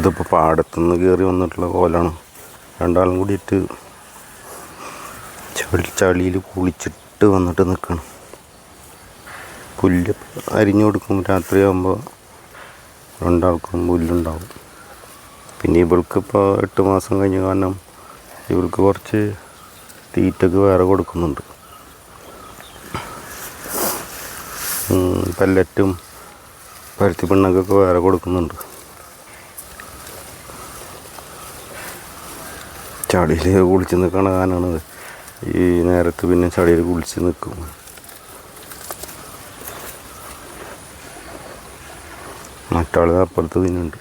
ഇതിപ്പോൾ പാടത്തുനിന്ന് കയറി വന്നിട്ടുള്ള കോലാണ്. രണ്ടാളും കൂടിയിട്ട് ചളി ചളിയിൽ കുളിച്ചിട്ട് വന്നിട്ട് നിൽക്കണം പുല്ല് അരിഞ്ഞു കൊടുക്കും. രാത്രിയാകുമ്പോൾ രണ്ടാൾക്കും പുല്ലുണ്ടാവും. പിന്നെ ഇവൾക്ക് ഇപ്പോൾ എട്ട് മാസം കഴിഞ്ഞ കാരണം ഇവൾക്ക് കുറച്ച് തീറ്റക്ക് വേറെ കൊടുക്കുന്നുണ്ട്. പെല്ലറ്റും പരുത്തി പിണ്ണക്കൊക്കെ വേറെ കൊടുക്കുന്നുണ്ട്. ചളിയിൽ കുളിച്ച് നിൽക്കണ കാനാണത് ഈ നേരത്ത് പിന്നെ ചളിയിൽ കുളിച്ച് നിൽക്കും. മറ്റാൾ അപ്പുറത്ത് തിന്നുണ്ട്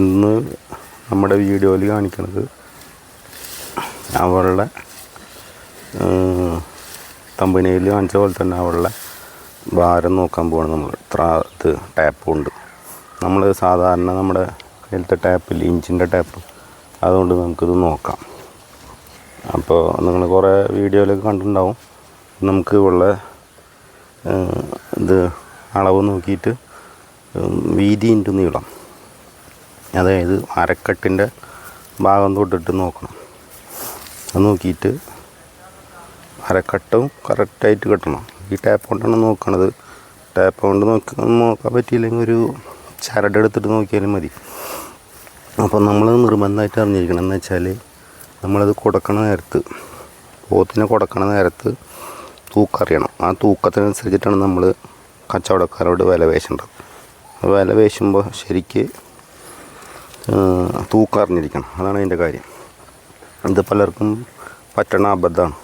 ഇന്ന് നമ്മുടെ വീഡിയോയിൽ കാണിക്കുന്നത് അവളുടെ തമ്പനിയിൽ കാണിച്ച പോലെ തന്നെ അവളുടെ ഭാരം നോക്കാൻ പോവാണ് നമ്മൾ ഇത്ര ഇത് ടാപ്പ് ഉണ്ട് നമ്മൾ സാധാരണ നമ്മുടെ കയ്യിലത്തെ ടാപ്പിൽ ഇഞ്ചിന്റെ ടാപ്പ് അതുകൊണ്ട് നമുക്കിത് നോക്കാം. അപ്പോൾ നിങ്ങൾ കുറേ വീഡിയോയിലൊക്കെ കണ്ടിട്ടുണ്ടാവും. നമുക്ക് ഉള്ള ഇത് അളവ് നോക്കിയിട്ട് വീതി ഇന്റു നീളം. അതായത് അരക്കെട്ടിന്റെ ഭാഗം തൊട്ടിട്ട് നോക്കണം. അത് നോക്കിയിട്ട് അരക്കെട്ടും കറക്റ്റായിട്ട് കെട്ടണം. ഈ ടാപ്പ് കൊണ്ടാണ് നോക്കണത്. ടാപ്പ് കൊണ്ട് നോക്കി നോക്കാൻ പറ്റിയില്ലെങ്കിൽ ഒരു ചരട് എടുത്തിട്ട് നോക്കിയാലും മതി. അപ്പോൾ നമ്മൾ നിർബന്ധമായിട്ട് അറിഞ്ഞിരിക്കണം. എന്ന് വെച്ചാൽ നമ്മളത് കൊടുക്കണ നേരത്ത് പോത്തിനെ കൊടുക്കണ നേരത്ത് തൂക്കറിയണം. ആ തൂക്കത്തിനനുസരിച്ചിട്ടാണ് നമ്മൾ കച്ചവടക്കാരോട് വില വേശേണ്ടത് വില വേശുമ്പോൾ ശരിക്ക് തൂക്കറിഞ്ഞിരിക്കണം. അതാണ് അതിന്റെ കാര്യം. ഇത് പലർക്കും പറ്റണ അബദ്ധമാണ്.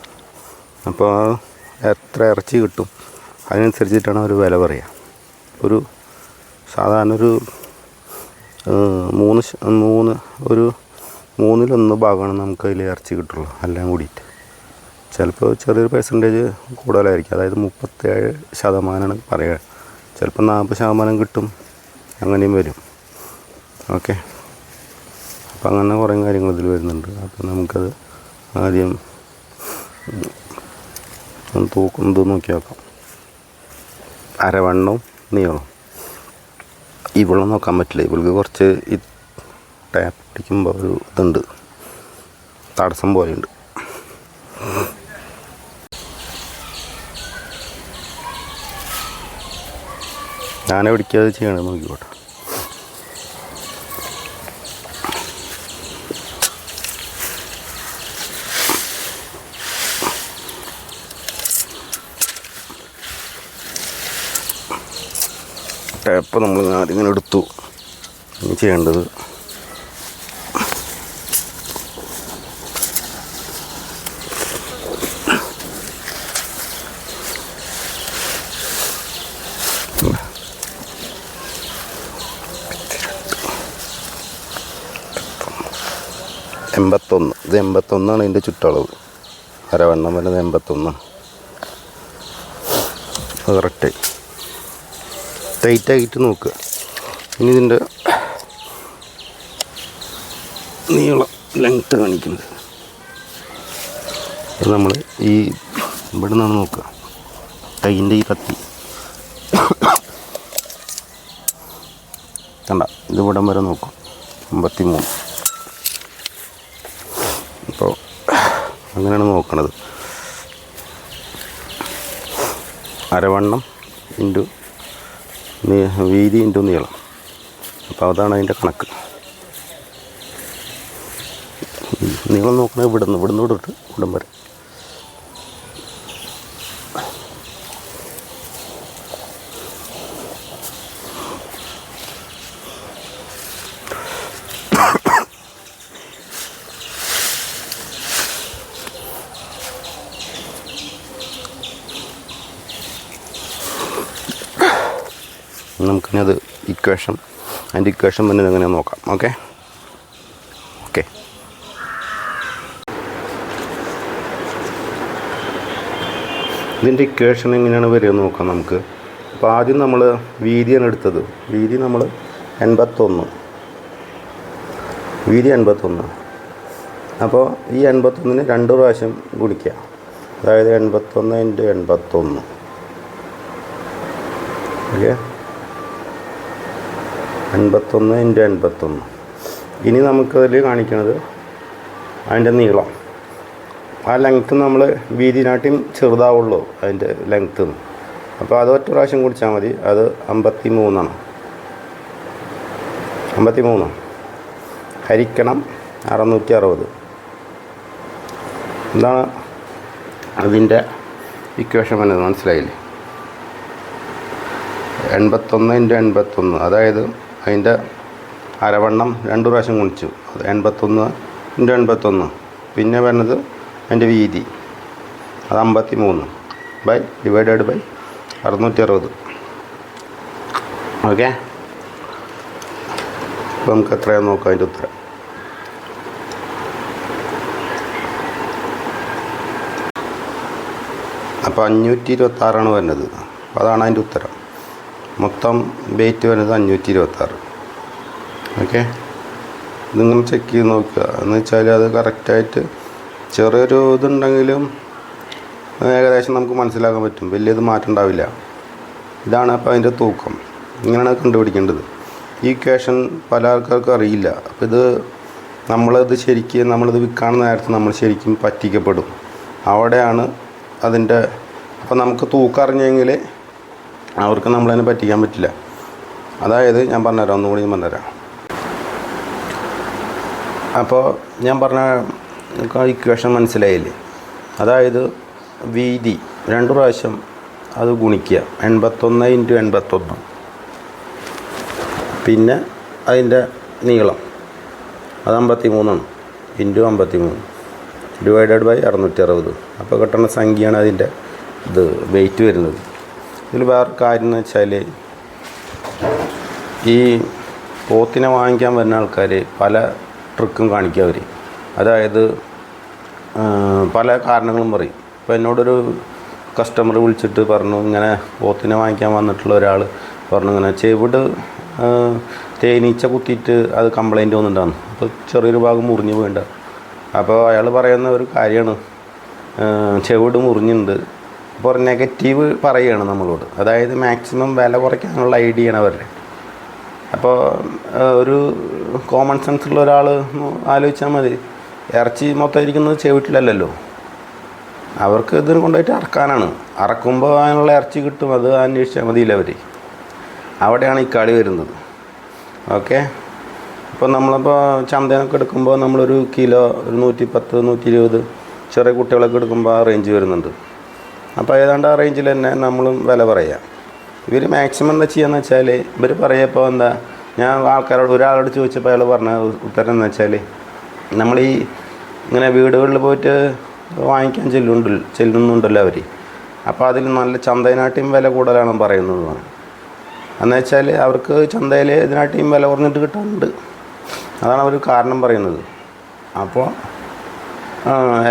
അപ്പോൾ എത്ര ഇറച്ചി കിട്ടും? അതിനനുസരിച്ചിട്ടാണ് അവർ വില പറയുക ഒരു സാധാരണ ഒരു മൂന്ന് മൂന്ന് ഒരു മൂന്നിലൊന്ന് ഭാഗമാണ് നമുക്ക് അതിൽ ഇറച്ചി കിട്ടുള്ളൂ എല്ലാം കൂടിയിട്ട്. ചിലപ്പോൾ ചെറിയൊരു പെർസെന്റേജ് കൂടുതലായിരിക്കും. അതായത് മുപ്പത്തേഴ് ശതമാനമാണ് പറയുക. ചിലപ്പോൾ നാൽപ്പത് ശതമാനം കിട്ടും അങ്ങനെയും വരും. ഓക്കെ. അപ്പം അങ്ങനെ കുറേ കാര്യങ്ങൾ ഇതിൽ വരുന്നുണ്ട്. അപ്പം നമുക്കത് ആദ്യം തൂക്കം ഇത് നോക്കി നോക്കാം അരവണ്ണവും നീളം ഇവളെ നോക്കാൻ പറ്റില്ല. ഇവൾക്ക് കുറച്ച് ഈ ടാപ്പ് പിടിക്കുമ്പോൾ ഒരു ഇതുണ്ട്. തടസ്സം പോലെയുണ്ട്. ഞാൻ എവിടേക്കത് ചെയ്യണമെന്ന് നോക്കിക്കോട്ടെ. ടാപ്പ് നമ്മൾ ആദ്യം എടുത്തു. ഇനി ചെയ്യേണ്ടത് എൺപത്തൊന്ന്. ഇത് എൺപത്തൊന്നാണ് ഇതിന്റെ ചുറ്റളവ്. അരവണ്ണം വരുന്നത് എൺപത്തൊന്നാണ്. അത് കറക്റ്റായി ടൈറ്റായിട്ട് നോക്കുക ഇനി ഇതിന്റെ നീളം ലെങ്ത്ത് കാണിക്കുന്നത്. അത് നമ്മൾ ഈ ഇവിടെ നിന്നാണ് നോക്കുക. കൈന്റെ ഈ കത്തി. കണ്ട ഇത് ഇവിടം വരെ നോക്കും. അമ്പത്തി മൂന്ന് അപ്പോൾ അങ്ങനെയാണ് നോക്കണത്. അരവണ്ണം ഇന്റു വീതി ഇന്റു നീളം. അപ്പോൾ അതാണ് അതിന്റെ കണക്ക്. നീളം നോക്കണത് ഇവിടുന്ന് ഇവിടുന്ന് തൊട്ട് ഇവിടം വരെ. നമുക്കിനി അത് ഇക്വേഷൻ അതിന്റെ ഇക്വേഷൻ പിന്നെ എങ്ങനെ നോക്കാം. ഓക്കെ ഓക്കെ ഇതിന്റെ ഇക്വേഷൻ എങ്ങനെയാണ് വരിക നോക്കാം നമുക്ക്. അപ്പോൾ ആദ്യം നമ്മൾ വീതിയാണ് എടുത്തത്. വീതി നമ്മൾ എൺപത്തൊന്ന്. വീതി എൺപത്തൊന്ന്. അപ്പോൾ ഈ എൺപത്തൊന്നിന് രണ്ട് പ്രാവശ്യം ഗുണിക്കുക. അതായത് എൺപത്തൊന്ന് ഇന്റു എൺപത്തൊന്ന്. ഓക്കെ എൺപത്തൊന്ന് ഇന്റു അൻപത്തൊന്ന്. ഇനി നമുക്കതിൽ കാണിക്കുന്നത് അതിന്റെ നീളം. ആ ലെങ്ത്ത് നമ്മൾ വീതിനാട്ടിയും ചെറുതാവുള്ളൂ അതിന്റെ ലെങ്ത്ത് അപ്പോൾ അത് ഒറ്റ പ്രാവശ്യം കുടിച്ചാൽ മതി. അത് അമ്പത്തി മൂന്നാണ് അമ്പത്തി മൂന്ന് ഹരിക്കണം അറുന്നൂറ്റി അറുപത് എന്താണ് അതിന്റെ ഇക്വേഷൻ വന്നത്? മനസ്സിലായില്ലേ? എൺപത്തൊന്ന് ഇന്റു എൺപത്തൊന്ന് അതായത് അതിന്റെ അരവണ്ണം രണ്ട് പ്രാവശ്യം ഗുണിച്ചു. അത് എൺപത്തൊന്ന് ഇന്റു എൺപത്തൊന്ന്. പിന്നെ വരുന്നത് അതിന്റെ വീതി. അത് അമ്പത്തി മൂന്ന് ബൈ ഡിവൈഡഡ് ബൈ അറുന്നൂറ്റി അറുപത് ഓക്കെ അപ്പോൾ നമുക്ക് എത്രയാണെന്ന് നോക്കാം അതിന്റെ ഉത്തരം. അപ്പോൾ അഞ്ഞൂറ്റി ഇരുപത്താറാണ് വരുന്നത്. അപ്പോൾ അതാണ് അതിന്റെ ഉത്തരം. മൊത്തം വെയിറ്റ് വരുന്നത് അഞ്ഞൂറ്റി ഇരുപത്താറ് ഓക്കെ ഇതിങ്ങനെ ചെക്ക് ചെയ്ത് നോക്കുക. എന്ന് വെച്ചാൽ അത് കറക്റ്റായിട്ട് ചെറിയൊരു ഇതുണ്ടെങ്കിലും ഏകദേശം നമുക്ക് മനസ്സിലാക്കാൻ പറ്റും. വലിയത് മാറ്റം ഉണ്ടാവില്ല. ഇതാണ് അപ്പോൾ അതിന്റെ തൂക്കം. ഇങ്ങനെയാണ് കണ്ടുപിടിക്കേണ്ടത്. ഈ ഇക്വേഷൻ പല ആൾക്കാർക്കും അറിയില്ല. അപ്പോൾ ഇത് നമ്മളത് ശരിക്കും നമ്മളിത് വിൽക്കാൻ നേരത്ത് നമ്മൾ ശരിക്കും പറ്റിക്കപ്പെടും. അവിടെയാണ് അതിന്റെ അപ്പോൾ നമുക്ക് തൂക്കം അറിഞ്ഞെങ്കിൽ അവർക്ക് നമ്മളതിനെ പറ്റിക്കാൻ പറ്റില്ല. അതായത് ഞാൻ പറഞ്ഞുതരാം ഒന്നുകൂടി ഞാൻ പറഞ്ഞുതരാം. അപ്പോൾ ഞാൻ പറഞ്ഞ ഇക്വേഷൻ മനസ്സിലായില്ലേ? അതായത് വീതി രണ്ട് പ്രാവശ്യം അത് ഗുണിക്കുക. എൺപത്തൊന്ന് ഇന്റു എൺപത്തൊന്ന്. പിന്നെ അതിന്റെ നീളം. അത് അമ്പത്തി മൂന്നാണ് ഇന്റു അമ്പത്തി മൂന്ന് ഡിവൈഡഡ് ബൈ അറുന്നൂറ്റി അറുപത്. അപ്പോൾ കിട്ടുന്ന സംഖ്യയാണ് അതിന്റെ ഇത് വെയിറ്റ് വരുന്നത്. ഇതിൽ വേറെ കാര്യം എന്ന് വെച്ചാൽ ഈ പോത്തിനെ വാങ്ങിക്കാൻ വരുന്ന ആൾക്കാർ പല ട്രിക്കും കാണിക്കുക അവർ അതായത് പല കാരണങ്ങളും പറയും. ഇപ്പോൾ എന്നോടൊരു കസ്റ്റമർ വിളിച്ചിട്ട് പറഞ്ഞു ഇങ്ങനെ പോത്തിനെ വാങ്ങിക്കാൻ വന്നിട്ടുള്ള ഒരാൾ പറഞ്ഞു ഇങ്ങനെ ചെവിട് തേനീച്ച കുത്തിയിട്ട് അത് കംപ്ലൈന്റ് വന്നിട്ടാണ് അപ്പോൾ ചെറിയൊരു ഭാഗം മുറിഞ്ഞ് വീണ്ട അപ്പോൾ അയാൾ പറയുന്ന ഒരു കാര്യമാണ് ചെവിട് മുറിഞ്ഞിട്ടുണ്ട് അപ്പോൾ നെഗറ്റീവ് പറയുകയാണ് നമ്മളോട്. അതായത് മാക്സിമം വില കുറയ്ക്കാനുള്ള ഐഡിയ ആണ് അവരുടെ. അപ്പോൾ ഒരു കോമൺ സെൻസ് ഉള്ള ഒരാൾ ആലോചിച്ചാൽ മതി. ഇറച്ചി മൊത്തം ഇരിക്കുന്നത് ചെവിട്ടിലല്ലല്ലോ. അവർക്ക് ഇതിന് കൊണ്ടുപോയിട്ട് അറക്കാനാണ്. അറക്കുമ്പോൾ അതിനുള്ള ഇറച്ചി കിട്ടും. അത് അന്വേഷിച്ചാൽ മതിയില്ല അവർ അവിടെയാണ് ഈ കളി വരുന്നത്. ഓക്കെ? ഇപ്പോൾ നമ്മളിപ്പോൾ ചന്തയൊക്കെ എടുക്കുമ്പോൾ നമ്മളൊരു കിലോ ഒരു നൂറ്റി പത്ത് നൂറ്റി ഇരുപത് ചെറിയ കുട്ടികളൊക്കെ എടുക്കുമ്പോൾ ആ റേഞ്ച് വരുന്നുണ്ട്. അപ്പോൾ ഏതാണ്ട് ആ റേഞ്ചിൽ തന്നെ നമ്മളും വില പറയാം. ഇവർ മാക്സിമം എന്താ ചെയ്യാന്ന് വെച്ചാൽ ഇവർ പറയപ്പോൾ എന്താ ഞാൻ ആൾക്കാരോട് ഒരാളോട് ചോദിച്ചപ്പോൾ അയാൾ പറഞ്ഞ ഉത്തരം എന്ന് വെച്ചാൽ നമ്മൾ ഈ ഇങ്ങനെ വീടുകളിൽ പോയിട്ട് വാങ്ങിക്കാൻ ചെല്ലുണ്ട് ചെല്ലുന്നുണ്ടല്ലോ അവർ അപ്പോൾ അതിൽ നല്ല ചന്തയിനാട്ടിയും വില കൂടുതലാണ് പറയുന്നത് എന്ന് വെച്ചാൽ അവർക്ക് ചന്തയിൽ ഇതിനാട്ടിയും വില കുറഞ്ഞിട്ട് കിട്ടാറുണ്ട് അതാണ് അവർ കാരണം പറയുന്നത്. അപ്പോൾ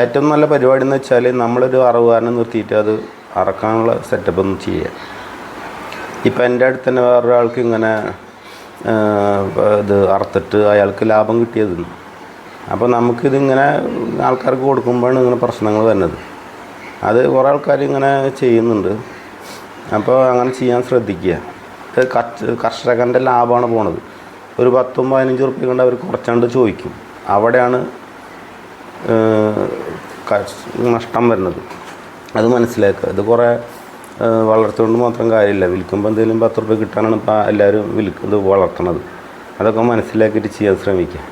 ഏറ്റവും നല്ല പരിപാടി എന്ന് വെച്ചാൽ നമ്മളൊരു അറവുകാരനെ നിർത്തിയിട്ട് അത് അറക്കാനുള്ള സെറ്റപ്പ് ഒന്നും ചെയ്യുക ഇപ്പം എന്റെ അടുത്ത് തന്നെ വേറൊരാൾക്ക് ഇങ്ങനെ ഇത് അറുത്തിട്ട് അയാൾക്ക് ലാഭം കിട്ടിയതെന്ന്. അപ്പോൾ നമുക്കിതിങ്ങനെ ആൾക്കാർക്ക് കൊടുക്കുമ്പോഴാണ് ഇങ്ങനെ പ്രശ്നങ്ങൾ വരുന്നത്. അത് കുറേ ആൾക്കാർ ഇങ്ങനെ ചെയ്യുന്നുണ്ട്. അപ്പോൾ അങ്ങനെ ചെയ്യാൻ ശ്രദ്ധിക്കുക. കർഷകന്റെ ലാഭമാണ് പോണത്. ഒരു പത്തും പതിനഞ്ച് ഉറുപ്പ്യ കൊണ്ട് അവർ കുറച്ചാണ്ട് ചോദിക്കും. അവിടെയാണ് നഷ്ടം വരുന്നത്. അത് മനസ്സിലാക്കുക. ഇത് കുറേ വളർത്തുകൊണ്ട് മാത്രം കാര്യമില്ല. വിൽക്കുമ്പോൾ എന്തെങ്കിലും പത്ത് റുപ്യ കിട്ടാനാണ് ഇപ്പോൾ എല്ലാവരും വിൽക്ക് ഇത് വളർത്തണത് അതൊക്കെ മനസ്സിലാക്കിയിട്ട് ചെയ്യാൻ ശ്രമിക്കുക.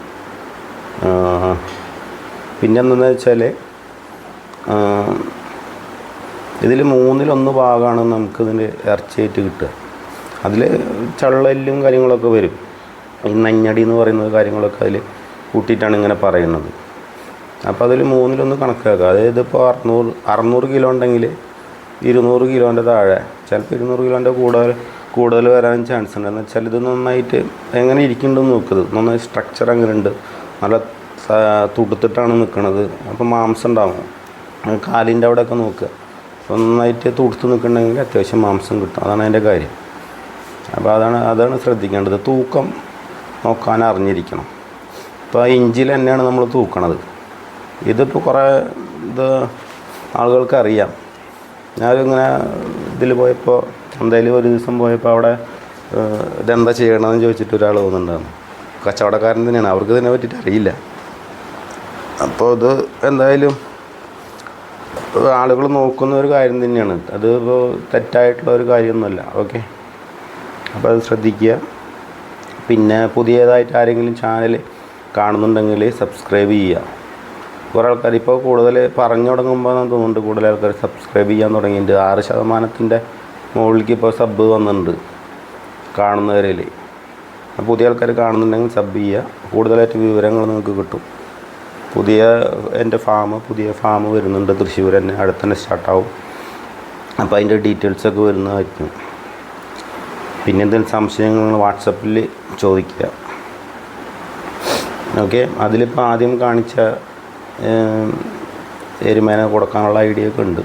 പിന്നെ എന്താണെന്ന് വെച്ചാൽ ഇതിൽ മൂന്നിലൊന്ന് ഭാഗമാണ് നമുക്കിതിന്റെ ഇറച്ചിയായിട്ട് കിട്ടുക. അതിൽ ചള്ളലും കാര്യങ്ങളൊക്കെ വരും. ഈ നഞ്ഞടി എന്ന് പറയുന്ന കാര്യങ്ങളൊക്കെ അതിൽ കൂട്ടിയിട്ടാണ് ഇങ്ങനെ പറയുന്നത്. അപ്പോൾ അതിൽ മൂന്നിലൊന്ന് കണക്കാക്കുക. അതായത് ഇപ്പോൾ അറുന്നൂറ് അറുന്നൂറ് കിലോ ഉണ്ടെങ്കിൽ ഇരുന്നൂറ് കിലോന്റെ താഴെ. ചിലപ്പോൾ ഇരുന്നൂറ് കിലോന്റെ കൂടുതൽ കൂടുതൽ വരാൻ ചാൻസ് ഉണ്ട്. എന്ന് വെച്ചാൽ ഇത് നന്നായിട്ട് എങ്ങനെ ഇരിക്കുന്നുണ്ടെന്ന് നോക്കുന്നത് നന്നായി സ്ട്രക്ചർ അങ്ങനെ ഉണ്ട്. നല്ല തുടുത്തിട്ടാണ് നിൽക്കുന്നത് അപ്പോൾ മാംസം ഉണ്ടാവും. കാലിന്റെ അവിടെയൊക്കെ നോക്കുക നന്നായിട്ട് തുടുത്ത് നിൽക്കുന്നുണ്ടെങ്കിൽ അത്യാവശ്യം മാംസം കിട്ടും. അതാണ് അതിന്റെ കാര്യം. അപ്പോൾ അതാണ് അതാണ് ശ്രദ്ധിക്കേണ്ടത്. തൂക്കം നോക്കാൻ അറിഞ്ഞിരിക്കണം. ഇപ്പോൾ ഇഞ്ചിൽ തന്നെയാണ് നമ്മൾ തൂക്കണത്. ഇതിപ്പോൾ കുറേ ഇത് ആളുകൾക്ക് അറിയാം. ഞാനിങ്ങനെ ഇതിൽ പോയപ്പോൾ എന്തായാലും ഒരു ദിവസം പോയപ്പോൾ അവിടെ ഇതെന്താ ചെയ്യണമെന്ന് ചോദിച്ചിട്ട് ഒരാൾ വന്നിട്ടുണ്ടായിരുന്നു. കച്ചവടക്കാരൻ തന്നെയാണ്. അവർക്ക് ഇതിനെ പറ്റിയിട്ട് അറിയില്ല. അപ്പോൾ ഇത് എന്തായാലും ആളുകൾ നോക്കുന്ന ഒരു കാര്യം തന്നെയാണ്. അത് ഇപ്പോൾ തെറ്റായിട്ടുള്ള ഒരു കാര്യമൊന്നുമല്ല. ഓക്കെ? അപ്പോൾ അത് ശ്രദ്ധിക്കുക. പിന്നെ പുതിയതായിട്ട് ആരെങ്കിലും ചാനൽ കാണുന്നുണ്ടെങ്കിൽ സബ്സ്ക്രൈബ് ചെയ്യുക. കുറേ ആൾക്കാർ ഇപ്പോൾ കൂടുതൽ പറഞ്ഞു തുടങ്ങുമ്പോൾ തോന്നുന്നുണ്ട് കൂടുതൽ ആൾക്കാർ സബ്സ്ക്രൈബ് ചെയ്യാൻ തുടങ്ങിയിട്ടുണ്ട്. ആറ് ശതമാനത്തിന്റെ മുകളിലേക്ക് ഇപ്പോൾ സബ് വന്നിട്ടുണ്ട് കാണുന്നവരിൽ പുതിയ ആൾക്കാർ കാണുന്നുണ്ടെങ്കിൽ സബ് ചെയ്യുക കൂടുതലായിട്ട് വിവരങ്ങൾ നിങ്ങൾക്ക് കിട്ടും. പുതിയ എന്റെ ഫാം പുതിയ ഫാം വരുന്നുണ്ട്. തൃശ്ശൂർ തന്നെ അടുത്ത് തന്നെ സ്റ്റാർട്ടാവും അപ്പോൾ അതിന്റെ ഡീറ്റെയിൽസൊക്കെ വരുന്നതായിരിക്കും. പിന്നെ എന്തെങ്കിലും സംശയങ്ങൾ വാട്സപ്പിൽ ചോദിക്കുക. ഓക്കെ അതിലിപ്പോൾ ആദ്യം കാണിച്ച എരുമേനെ കൊടുക്കാനുള്ള ഐഡിയ ഒക്കെ ഉണ്ട്.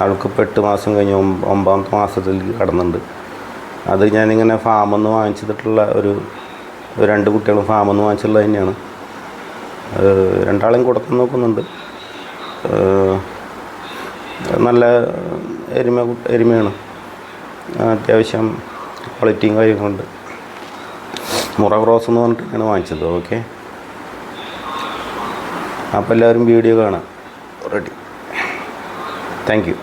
അവൾക്ക് ഇപ്പോൾ എട്ട് മാസം കഴിഞ്ഞ് ഒമ്പ- ഒമ്പതാമത്തെ മാസത്തിലേക്ക് കടന്നുണ്ട്. അത് ഞാനിങ്ങനെ ഫാമിൽ നിന്ന് വാങ്ങിച്ചിട്ടുള്ള ഒരു രണ്ട് കുട്ടികളും ഫാമിൽ നിന്ന് വാങ്ങിച്ചിട്ടുള്ളത് തന്നെയാണ്. രണ്ടാളെയും കൊടുക്കാൻ നോക്കുന്നുണ്ട്. നല്ല എരുമ എരുമയാണ്. അത്യാവശ്യം ക്വാളിറ്റിയും കാര്യങ്ങളുണ്ട് മുറ ക്രോസ് എന്ന് പറഞ്ഞിട്ടാണ് വാങ്ങിച്ചത് ഓക്കെ അപ്പോൾ എല്ലാവരും വീഡിയോ കാണാം. Ready thank you